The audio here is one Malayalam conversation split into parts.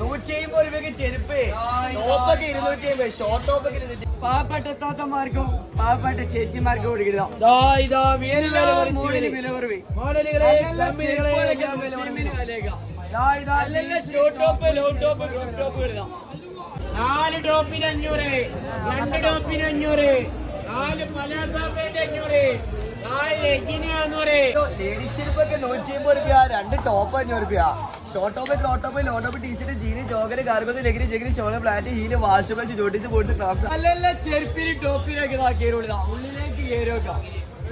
നൂറ്റി അമ്പത് രൂപയ്ക്ക് ചെരുപ്പ്. ടോപ്പൊക്കെ ഇരുന്നൂറ്റി അമ്പത് ഷോർട്ട് ടോപ്പൊക്കെ ഇരുന്നൂറ്റി പാവപ്പെട്ട താത്തമാർക്കും പാവപ്പെട്ട ചേച്ചിമാർക്കും ഇടുക. നാല് ടോപ്പിന് അഞ്ഞൂറ് രണ്ട് ടോപ്പിന് അഞ്ഞൂറ് നാല് പലാസാപ്പേന്റെ അഞ്ഞൂറ് നാല് ലെഗിന് അഞ്ഞൂറ്. ലേഡീസ് ചെരുപ്പൊക്കെ നൂറ്റി അമ്പത് രൂപ രണ്ട് ടോപ്പ് അഞ്ഞൂറ് രൂപ short crop top low top T shirt jean jogger cargos legging jegging shawl flat heel wash ജോട്ടീസ് boots Crocs നല്ല നല്ല ചെരുപ്പിന് ടോപ്പിനൊക്കെ ഇതാ കയറുള്ളതാ ഉള്ളിലേക്ക് കയറി വെക്കാം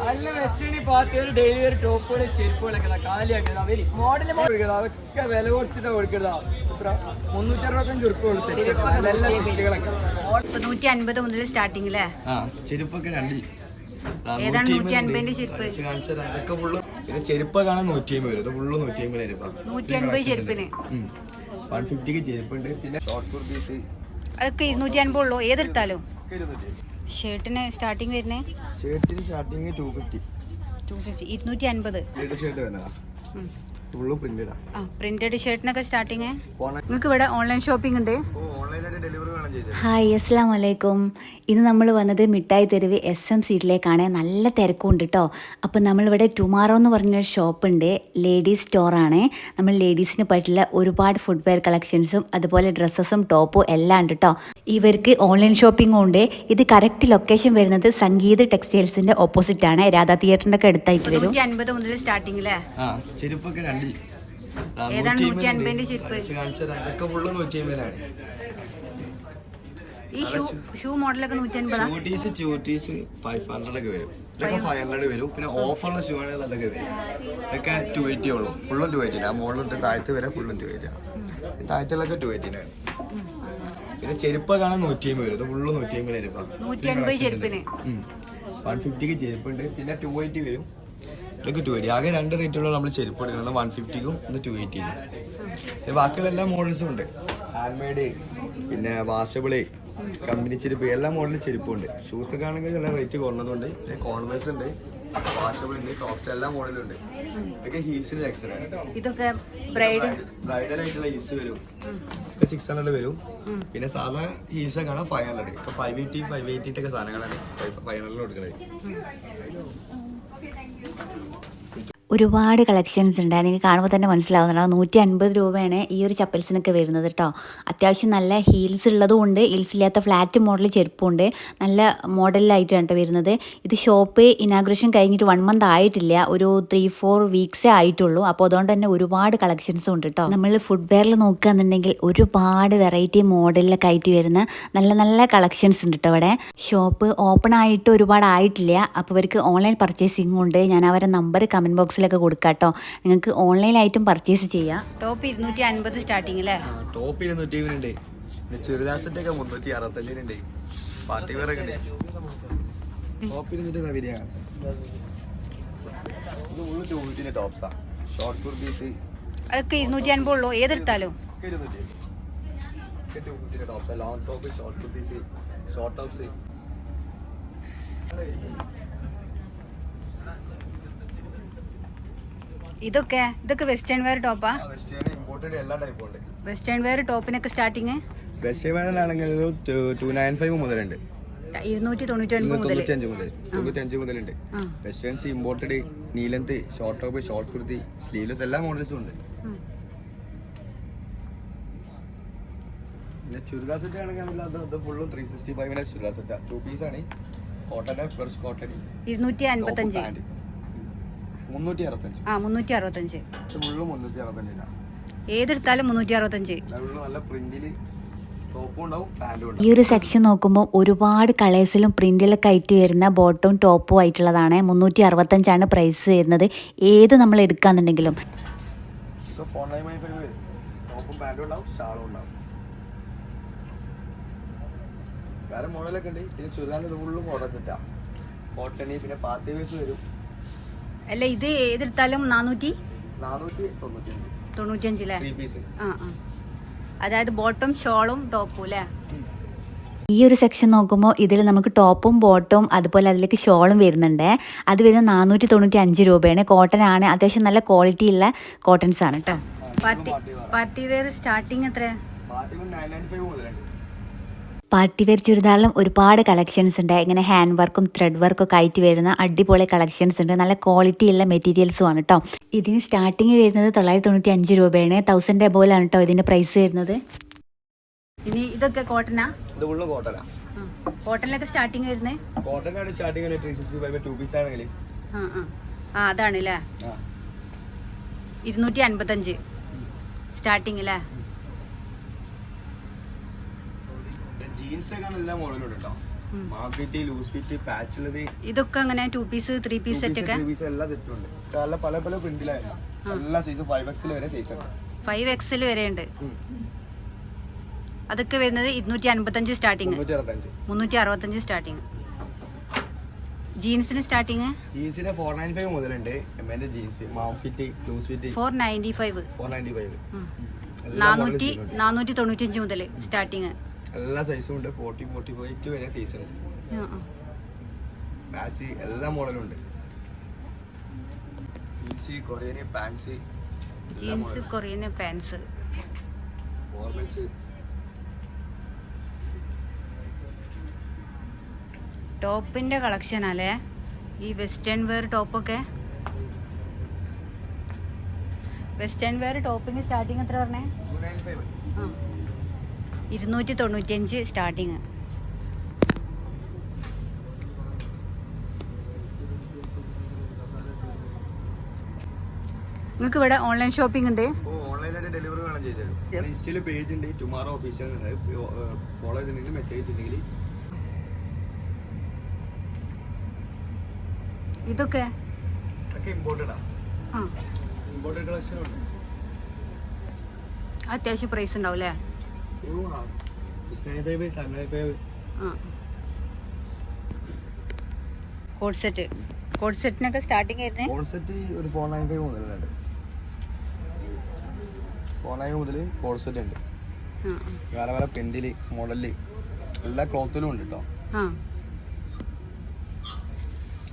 നല്ല വെസ്റ്റേണി പാർട്ടികൾ ഡെയിലി ഒരു ടോപ്പുകൾ ചെരുപ്പുകളൊക്കെ ഇതാ കാലിയാക്കി വരി മോഡൽ അതൊക്കെ വില കുറച്ചിട്ട് കൊടുക്കരുതാ മുന്നൂറ്റി അറുപത്തഞ്ച് നല്ല ഇപ്പൊ നൂറ്റി അൻപത് മുതൽ സ്റ്റാർട്ടിംഗ് ചെരുപ്പൊക്കെ രണ്ട് ഏതാണ് 150 നൂറ്റി അൻപതിന്റെ ചെരുപ്പ്? പിന്നെ ചെരുപ്പ് കാണാൻ നൂറ്റി അമ്പത് വരും ഇത് ഫുള്ള് നൂറ്റി അമ്പത് രൂപ നൂറ്റി അൻപത് ചെരുപ്പിന്. വൺ ഫിഫ്റ്റിക്ക് ചെരുപ്പുണ്ട്. പിന്നെ ഷോർട്ട് കുർത്തീസ് അതൊക്കെ ഇരുന്നൂറ്റി അൻപത്. ഉള്ളൂ ഏതെടുത്താലും ഷർട്ടിന് സ്റ്റാർട്ടിങ് വരുന്നേ? ഷർട്ടിന് starting two fifty two fifty ഇരുന്നൂറ്റി അൻപത് ഷർട്ട് വരുന്നതാ ഫുള്ള് പ്രിന്റഡാ ആ. പ്രിന്റഡ് ഷർട്ടിനൊക്കെ സ്റ്റാർട്ടിങ് നിങ്ങൾക്ക് ഇവിടെ ഓൺലൈൻ ഷോപ്പിംഗ് ഉണ്ട്? ഹായ് അസ്സാം വലൈക്കും ഇന്ന് നമ്മൾ വന്നത് മിഠായി തെരുവ് എസ് എം സീറ്റിലേക്കാണ് നല്ല തിരക്കുണ്ട് കേട്ടോ അപ്പോൾ നമ്മളിവിടെ ടുമാറോ എന്ന് പറഞ്ഞൊരു ഷോപ്പുണ്ട് ലേഡീസ് സ്റ്റോറാണ് നമ്മൾ ലേഡീസിന് പറ്റുള്ള ഒരുപാട് ഫുഡ്വെയർ കളക്ഷൻസും അതുപോലെ ഡ്രസ്സസും ടോപ്പും എല്ലാം ഉണ്ട് കേട്ടോ ഇവർക്ക് ഓൺലൈൻ ഷോപ്പിംഗും ഉണ്ട്. ഇത് കറക്റ്റ് ലൊക്കേഷൻ വരുന്നത് സംഗീത ഓപ്പോസിറ്റ് ആണ്. രാധാ തിയേറ്ററിന്റെ ഒക്കെ അടുത്തായിട്ട് വരും. അൻപത് മുതൽ ചെരുപ്പൊക്കെ രണ്ട് ആ, ഏതാണ് 150 150 ഉണ്ട്. ചെരുപ്പ്? കാണിച്ച് കാണിച്ച് തരാം. ഇതൊക്കെ ഫുള്ള് നൂറ്റി അമ്പതിനാണ് ഈ ഷൂ ഷൂ മോഡലൊക്കെ നൂറ്റി അൻപതാ? ഷൂട്ടീസ് ച്യൂട്ടീസ് ഫൈവ് ഹൺഡ്രഡ് ഒക്കെ വരും. ഇതൊക്കെ ഫൈവ് ഹൺഡ്രഡ് വരും. പിന്നെ ഓഫറുള്ള ഷൂ ആണെങ്കിൽ അതൊക്കെ വരും. ഇതൊക്കെ ടു എയ്റ്റി ഉള്ളൂ. ഫുള്ളും ടു എയ്റ്റി ആ മുകളിലോട്ട് താഴത്ത് വരെ ഫുള്ളും ടു എയ്റ്റി താഴത്തുള്ളൊക്കെ ടു എയ്റ്റിനാണ് പിന്നെ ചെരുപ്പ് കാണാൻ നൂറ്റി അമ്പത് വരും. ഇത് ഫുള്ള് നൂറ്റി അമ്പത് ചെരുപ്പിന്. വൺ ഫിഫ്റ്റിക്ക് ചെരുപ്പുണ്ട്. പിന്നെ ടു എയ്റ്റി വരും. ഇതൊക്കെ ടു എയ്റ്റി ആകെ രണ്ട് റേറ്റുള്ള നമ്മൾ ചെരുപ്പ് എടുക്കുന്നത് വൺ ഫിഫ്റ്റിക്കും ഒന്ന് ടു എയ്റ്റിക്കും ബാക്കിയുള്ള എല്ലാ മോഡൽസും ഉണ്ട്. ഹാൻഡ് മെയ്ഡ് പിന്നെ വാഷബിൾ കമ്പനി ചെരുപ്പ് എല്ലാ മോഡലും ചെരുപ്പും ഉണ്ട്. ഷൂസ് ഒക്കെ ആണെങ്കിൽ നല്ല റേറ്റ് കുറഞ്ഞതുണ്ട്. പിന്നെ കോൺവേഴ്സ് ഉണ്ട് വാഷബിൾ ഉണ്ട് ടോപ്സ് എല്ലാ മോഡലും ഉണ്ട്. ഇതൊക്കെ ഹീൽസിന് ഇതൊക്കെ ബ്രൈഡൽ? ആയിട്ടുള്ള ഹീൽസ് വരും. സിക്സ് ഹൺഡ്രഡ് വരും. പിന്നെ സാധാ ഹീൽസ് ഒക്കെ ആണ് ഫൈവ് ഹൺഡ്രഡ് ഇപ്പൊ ഫൈവ് എയ്റ്റി ഫൈവ് എയ്റ്റിന്റെ ഒക്കെ സാധനങ്ങളാണ് ഫൈവ് ഹൺഡ്രഡിൽ കൊടുക്കുന്നത്. ഒരുപാട് കളക്ഷൻസ് ഉണ്ട്. നിങ്ങൾക്ക് കാണുമ്പോൾ തന്നെ മനസ്സിലാവുന്നുണ്ടാവും നൂറ്റി അൻപത് രൂപയാണ് ഈ ഒരു ചപ്പൽസിനൊക്കെ വരുന്നത് കേട്ടോ അത്യാവശ്യം നല്ല ഹീൽസ് ഉള്ളതുകൊണ്ട് ഹീൽസ് ഇല്ലാത്ത ഫ്ലാറ്റ് മോഡൽ ചെരുപ്പുണ്ട്. നല്ല മോഡലിലായിട്ടാണ് കേട്ടോ വരുന്നത്. ഇത് ഷോപ്പ് ഇനാഗ്രേഷൻ കഴിഞ്ഞിട്ട് വൺ മന്ത് ആയിട്ടില്ല. ഒരു ത്രീ ഫോർ വീക്സേ ആയിട്ടുള്ളൂ. അപ്പോൾ അതുകൊണ്ട് തന്നെ ഒരുപാട് കളക്ഷൻസും ഉണ്ട് കേട്ടോ നമ്മൾ ഫുഡ് വെയറിൽ നോക്കുകയാണെന്നുണ്ടെങ്കിൽ ഒരുപാട് വെറൈറ്റി മോഡലിലൊക്കെ ആയിട്ട് വരുന്ന നല്ല നല്ല കളക്ഷൻസ് ഉണ്ട് കേട്ടോ അവിടെ ഷോപ്പ് ഓപ്പൺ ആയിട്ട് ഒരുപാട് ആയിട്ടില്ല അപ്പോൾ ഇവർക്ക് ഓൺലൈൻ പർച്ചേസിംഗ് ഉണ്ട്. ഞാൻ അവരുടെ നമ്പർ കമന്റ് ബോക്സിലൊക്കെ കൊടുക്കാം കേട്ടോ നിങ്ങൾക്ക് ഓൺലൈനായിട്ടും പർച്ചേസ് ചെയ്യാം. ടോപ്പ് ഇരുന്നൂറ്റി അൻപത് സ്റ്റാർട്ടിങ് അല്ലേ ടോപ്പ് ഇരുന്നൂറ്റി ഉണ്ട് പിന്നെ ചുരിദാർ സെറ്റ് ഒക്കെ മുന്നൂറ്റി അറുപത്തഞ്ചിനുണ്ട്. പാർട്ടി വെയർ ഒക്കെ ഉണ്ട്. ടോപ്പ് ഇരുന്നൂറ്റി വരിക. ഇത് ഉള്ളു ടൂബിന്റെ ടോപ്സാ. ഷോർട്ട് കുർത്തീസ് അതൊക്കെ ഇരുന്നൂറ്റി അൻപത് ഉള്ളൂ. ഏതെടുത്താലും? Long top short kurtis short tops. ഇതൊക്കെ ഇതൊക്കെ വെസ്റ്റേൺ വെയർ ടോപ്പാ വെസ്റ്റേൺ ഇമ്പോർട്ടഡ് എല്ലാ ടൈപ്പും ഉണ്ട്. വെസ്റ്റേൺ വെയർ ടോപ്പിനൊക്കെ സ്റ്റാർട്ടിങ് വെസ്റ്റേൺ വേണമെങ്കിൽ ടു നയൻ ഫൈവ് മുതലുണ്ട്. ഇരുന്നൂറ്റി തൊണ്ണൂറ്റി മുതൽ തൊണ്ണൂറ്റഞ്ച് മുതലുണ്ട്. Westerns imported knee length short top short kurti sleeveless എല്ലാ മോഡൽസും ഉണ്ട്. പിന്നെ ചുരിദാർ സെറ്റ് ആണെങ്കിൽ അത് അത് ഫുള്ളും ത്രീ സിക്സ്റ്റി ഫൈവിന്റെ ചുരിദാർ സെറ്റ് ടു പീസ് ആണ്. കോട്ടൺ കോട്ടൺ ഇരുന്നൂറ്റി അൻപത്തഞ്ച് ആ മുന്നൂറ്റി അറുപത്തഞ്ച് ഇത് ഫുള്ളും മുന്നൂറ്റി അറുപത്തഞ്ചിനാണ് ഏതെടുത്താലും മുന്നൂറ്റി അറുപത്തഞ്ച് നല്ല പ്രിന്റിൽ ടോപ്പും ഉണ്ടാവും പാന്റും ഈ ഒരു സെക്ഷൻ നോക്കുമ്പോൾ ഒരുപാട് കളേഴ്സിലും പ്രിന്റിലൊക്കെ ആയിട്ട് വരുന്ന ബോട്ടവും ടോപ്പും ആയിട്ടുള്ളതാണ്. മുന്നൂറ്റി അറുപത്തഞ്ചാണ് പ്രൈസ് വരുന്നത്. ഏത് നമ്മൾ എടുക്കാന്നുണ്ടെങ്കിലും. വേറെ മോഡലൊക്കെ ഉണ്ട്. പിന്നെ ചുരിദാറിന്റെ ഫുള്ളും മോഡൽ സെറ്റാണ് കോട്ടണി പിന്നെ പാർട്ടി വേസ് വരും. അല്ല ഇത് ഏതെടുത്താലും നാനൂറ്റി നാനൂറ്റി തൊണ്ണൂറ്റഞ്ച് തൊണ്ണൂറ്റഞ്ച് അല്ലേ പീസ് ആ ആ. അതായത് ബോട്ടും ഷോളും ടോപ്പും അല്ലേ ഈ ഒരു സെക്ഷൻ നോക്കുമ്പോൾ ഇതിൽ നമുക്ക് ടോപ്പും ബോട്ടും അതുപോലെ അതിലേക്ക് ഷോളും വരുന്നുണ്ട്. അത് വരുന്നത് നാനൂറ്റി തൊണ്ണൂറ്റി അഞ്ച് രൂപയാണ്. കോട്ടൺ ആണ്. അത്യാവശ്യം നല്ല ക്വാളിറ്റി ഉള്ള കോട്ടൺസ് ആണ് കേട്ടോ പാർട്ടി പാർട്ടി വെയർ സ്റ്റാർട്ടിങ് എത്ര പാർട്ടി വെയർ ചുരിദാറിലും ഒരുപാട് കളക്ഷൻസ് ഉണ്ട്. ഇങ്ങനെ ഹാൻഡ് വർക്കും ത്രെഡ് വർക്കും ഒക്കെ ആയിട്ട് വരുന്ന അടിപൊളി കളക്ഷൻസ് ഉണ്ട്. നല്ല ക്വാളിറ്റി ഉള്ള മെറ്റീരിയൽസും ആണ് കേട്ടോ ഇതിന് സ്റ്റാർട്ടിങ് വരുന്നത് തൊള്ളായിരത്തി തൊണ്ണൂറ്റി അഞ്ച് രൂപയാണ് തൗസൻഡ് എബോലാണ് കേട്ടോ ഇതിന്റെ പ്രൈസ് വരുന്നത്. ഇനി ഇതൊക്കെ കോട്ടനാ കോട്ടണിലൊക്കെ സ്റ്റാർട്ടിങ് വരുന്നത്? കോട്ടനാണ് സ്റ്റാർട്ടിങ് ടു പീസ് ആണെങ്കിൽ ആ അതാണ് അല്ലേ ആ. ഇരുന്നൂറ്റി അൻപത്തഞ്ച്. സ്റ്റാർട്ടിങ് അല്ലേ ജീൻസ് ഒക്കെ എല്ലാ മോഡലും കേട്ടോ മാർക്കറ്റ് ലൂസ് ഫിറ്റ് പാച്ച് ഉള്ളത് ഇതൊക്കെ അങ്ങനെ two piece three piece set ഒക്കെ? പീസ് എല്ലാ സെറ്റും ഉണ്ട് നല്ല പല പല പ്രിന്റിലായിരുന്നു എല്ലാ സൈസ് ഫൈവ് എക്സിൽ വരെ സൈസ് ഉണ്ട്. ഫൈവ് എക്സിൽ വരെ ഉണ്ട്. അതൊക്കെ വരുന്നത് ഇരുന്നൂറ്റി അൻപത്തഞ്ച് സ്റ്റാർട്ടിങ് മുന്നൂറ്റി അറുപത്തഞ്ച് സ്റ്റാർട്ടിങ് ജീൻസിന് സ്റ്റാർട്ടിങ് ജീൻസിന് ഫോർ നയന്റി ഫൈവ് മുതലുണ്ട് എമ്മിന്റെ jeans ma'am fit loose fit four ninety five four ninety five നാനൂറ്റി നാനൂറ്റി തൊണ്ണൂറ്റഞ്ച് മുതൽ സ്റ്റാർട്ടിങ് എല്ലാ സൈസും ഉണ്ട്. ഫോർട്ടി ഫോർട്ടി ഫൈവ് വരെ സൈസ് ഉണ്ട്. ബാച്ച് എല്ലാ മോഡലും ഉണ്ട്. Jeans Korean pants jeans Korean pants formals ടോപ്പിന്റെ കളക്ഷൻ അല്ലേ ഈ വെസ്റ്റേൺ വെയർ ടോപ്പൊക്കെ വെസ്റ്റേൺ വെയർ ടോപ്പിന് സ്റ്റാർട്ടിങ് എത്ര പറഞ്ഞേ? ആ. ഇരുന്നൂറ്റി തൊണ്ണൂറ്റിയഞ്ച് സ്റ്റാർട്ടിങ് നിങ്ങൾക്ക് ഇവിടെ ഓൺലൈൻ ഷോപ്പിംഗ് ഉണ്ട്? ഓ ഓൺലൈനായിട്ട് ഡെലിവറി വേണം ചെയ്തു തരും. ഇൻസ്റ്റയിൽ പേജ് ഉണ്ട് ടുമാറോ ഓഫീസിൽ ഫോളോ ചെയ്തിട്ടുണ്ടെങ്കിൽ മെസ്സേജ് ഉണ്ടെങ്കിൽ ഇതൊക്കെ? ഒക്കെ ആ. ഇമ്പോർട്ടന്റ് കളക്ഷൻ ഉണ്ട്. അത്യാവശ്യം പ്രൈസ് ഉണ്ടാവും അല്ലേ? കോഡ് സെറ്റ് കോഡ് സെറ്റിനൊക്കെ സ്റ്റാർട്ടിങ് വരുന്നത് കോൺസെറ്റ് ഒരു ഫോർ നയൻ ഫൈവ് മുതലുണ്ട് ഫോർ നയൻ മുതൽ കോൺസെറ്റ് ഉണ്ട്. ആ. വേറെ വേറെ പെൻഡിൽ മോഡൽ എല്ലാ ക്ലോത്തിലും ഉണ്ട് കേട്ടോ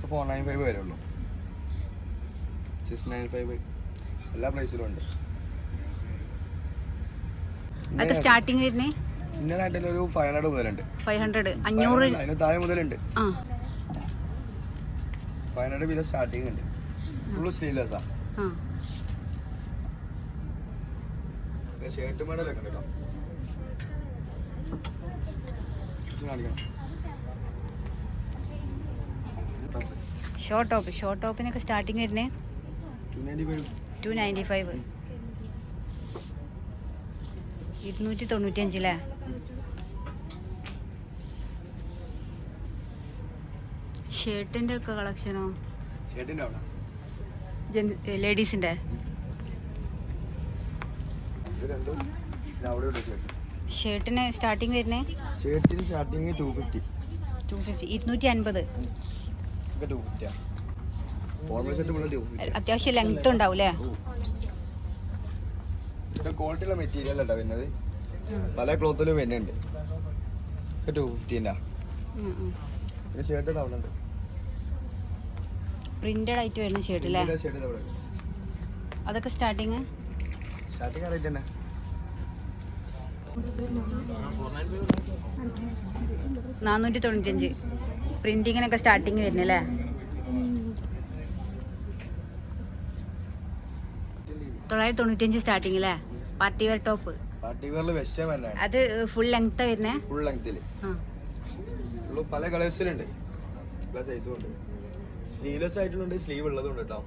ഫോർ നയൻ ഫൈവ് വരെ ഉള്ളൂ സിക്സ് നയൻ ഫൈവ് എല്ലാ പ്ലേസിലും ഉണ്ട്. അതൊക്കെ സ്റ്റാർട്ടിങ് വരുന്നേ? ഒരു ഫൈവ് ഹൺഡ്രഡ് മുതലുണ്ട്. ഫൈവ് ഹൺഡ്രഡ് അഞ്ഞൂറ്. അതിന് താഴെ മുതലുണ്ട്. ആ. ഫൈവ് ഹൺഡ്രഡ് പിന്നെ സ്റ്റാർട്ടിങ് ഉണ്ട്. ഫുള്ള് സ്ലീവ്ലെസ്സാ ആ. ഷർട്ട് മോഡലൊക്കെ ഉണ്ട് കേട്ടോ short top short ടോപ്പിനൊക്കെ starting five two ninety five ഇരുന്നൂറ്റി തൊണ്ണൂറ്റിയഞ്ചില്ലേ ഷർട്ടിന്റെ ഒക്കെ കളക്ഷനോ ലേഡീസിന്റെ? ഷർട്ടിന് സ്റ്റാർട്ടിങ് വരുന്നേ? ഷർട്ടിന് starting two fifty two fifty ഇരുന്നൂറ്റി അൻപത് അത്യാവശ്യം ലെങ്ത് ഉണ്ടാവും അല്ലേ ഇത് ക്വാളിറ്റിയുള്ള മെറ്റീരിയൽ അല്ല വരുന്നത്. പല ക്ലോത്തിലും വരുന്നുണ്ട്. ടു ഫിഫ്റ്റീന്റെ പിന്നെ ഷർട്ട് ഉണ്ട് പ്രിന്റഡ് ആയിട്ട് വരുന്ന ഷർട്ട് അല്ലേ ഷർട്ട് അതൊക്കെ സ്റ്റാർട്ടിങ് സ്റ്റാർട്ടിങ് അറിയില്ല തന്നെ. നാനൂറ്റി തൊണ്ണൂറ്റിയഞ്ച്. പ്രിന്റിങ്ങിനൊക്കെ സ്റ്റാർട്ടിങ് വരുന്നല്ലേ? തൊള്ളായിരത്തി തൊണ്ണൂറ്റിയഞ്ച് സ്റ്റാർട്ടിങ് അല്ലേ പാർട്ടി വെയർ ടോപ്പ് അത് ഫുൾ ലെങ്ത് വരുന്നേ? ഫുൾ ലെങ്തിൽ പല കളേഴ്സിലുണ്ട് പല സൈസും ഉണ്ട്. സ്ലീവ്ലെസ് ആയിട്ടുണ്ട് സ്ലീവ് ഉള്ളതും ഉണ്ട് കേട്ടോ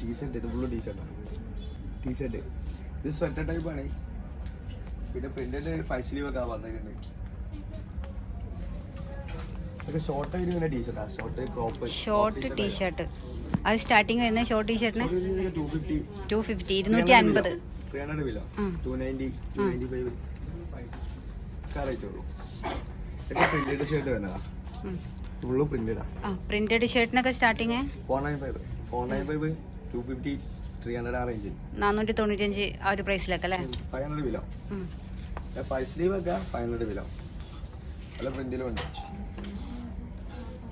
ടീഷർട്ട് ഇത് ഫുള്ള് ടീഷർട്ടാണ് ടീഷർട്ട് ഇത് സ്വെറ്റർ ടൈപ്പാണ് പിന്നെ പ്രിന്റിന്റെ ഫൈവ് സ്ലീവ് ഒക്കെ വന്നിട്ടുണ്ട്. ഷോർട്ട് ടീഷർട്ടാ അത് സ്റ്റാർട്ടിങ് വരുന്നത് ഷോർട്ട് ടീഷർട്ടിന് ടു ഫിഫ്റ്റി ഇരുന്നൂറ്റി അൻപത് പ്രിന്റഡ് ഷർട്ടിനൊക്കെ സ്റ്റാർട്ടിങ് നാനൂറ്റി തൊണ്ണൂറ്റിയഞ്ച് ആ. ഒരു പ്രൈസിലൊക്കെ അല്ലേ? Five hundred below five sleeve ഒക്കെ ഫൈവ് ഹൺഡ്രഡ് ബിലോ പല പ്രിന്റിലും ഉണ്ട്.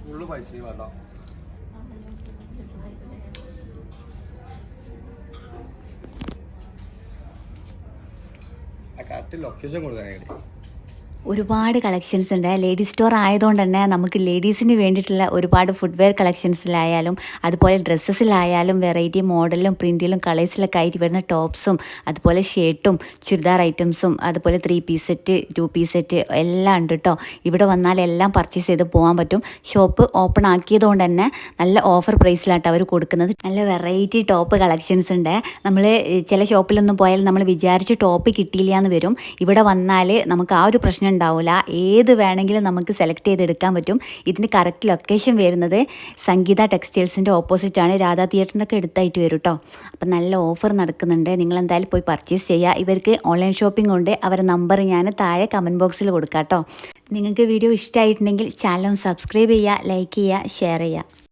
ഫുള്ള് പൈസ വേണ്ട. ആ കറക്റ്റ് ലൊക്കേഷൻ കൊടുക്കാനായിട്ട് ഒരുപാട് കളക്ഷൻസ് ഉണ്ട്. ലേഡീസ് സ്റ്റോർ ആയതുകൊണ്ട് തന്നെ നമുക്ക് ലേഡീസിന് വേണ്ടിയിട്ടുള്ള ഒരുപാട് ഫുഡ്വെയർ കളക്ഷൻസിലായാലും അതുപോലെ ഡ്രസ്സസിലായാലും വെറൈറ്റി മോഡലും പ്രിന്റിലും കളേഴ്സിലൊക്കെ ആയിട്ട് വരുന്ന ടോപ്സും അതുപോലെ ഷർട്ടും ചുരിദാർ ഐറ്റംസും അതുപോലെ three piece set two piece set എല്ലാം ഉണ്ട് കേട്ടോ ഇവിടെ വന്നാൽ എല്ലാം പർച്ചേസ് ചെയ്ത് പോകാൻ പറ്റും. ഷോപ്പ് ഓപ്പൺ ആക്കിയതുകൊണ്ട് തന്നെ നല്ല ഓഫർ പ്രൈസിലാട്ടോ അവർ കൊടുക്കുന്നത്. നല്ല വെറൈറ്റി ടോപ്പ് കളക്ഷൻസ് ഉണ്ട്. നമ്മൾ ചില ഷോപ്പിലൊന്നും പോയാൽ നമ്മൾ വിചാരിച്ച് ടോപ്പ് കിട്ടിയില്ല എന്ന് വരും. ഇവിടെ വന്നാൽ നമുക്ക് ആ ഒരു പ്രശ്നം ഉണ്ടാവില്ല ഏത് വേണമെങ്കിലും നമുക്ക് സെലക്ട് ചെയ്തെടുക്കാൻ പറ്റും. ഇതിന് കറക്റ്റ് ലൊക്കേഷൻ വരുന്നത് സംഗീത ടെക്സ്റ്റൈൽസിന്റെ ഓപ്പോസിറ്റാണ് രാധാ തിയേറ്ററിന്റെ എടുത്തായിട്ട് വരും കേട്ടോ അപ്പം നല്ല ഓഫർ നടക്കുന്നുണ്ട്. നിങ്ങൾ എന്തായാലും പോയി പർച്ചേസ് ചെയ്യുക ഇവർക്ക് ഓൺലൈൻ ഷോപ്പിംഗ് ഉണ്ട്. അവരുടെ നമ്പർ ഞാൻ താഴെ കമന്റ് ബോക്സിൽ കൊടുക്കാം കേട്ടോ നിങ്ങൾക്ക് വീഡിയോ ഇഷ്ടമായിട്ടുണ്ടെങ്കിൽ ചാനൽ സബ്സ്ക്രൈബ് ചെയ്യുക ലൈക്ക് ചെയ്യുക ഷെയർ ചെയ്യുക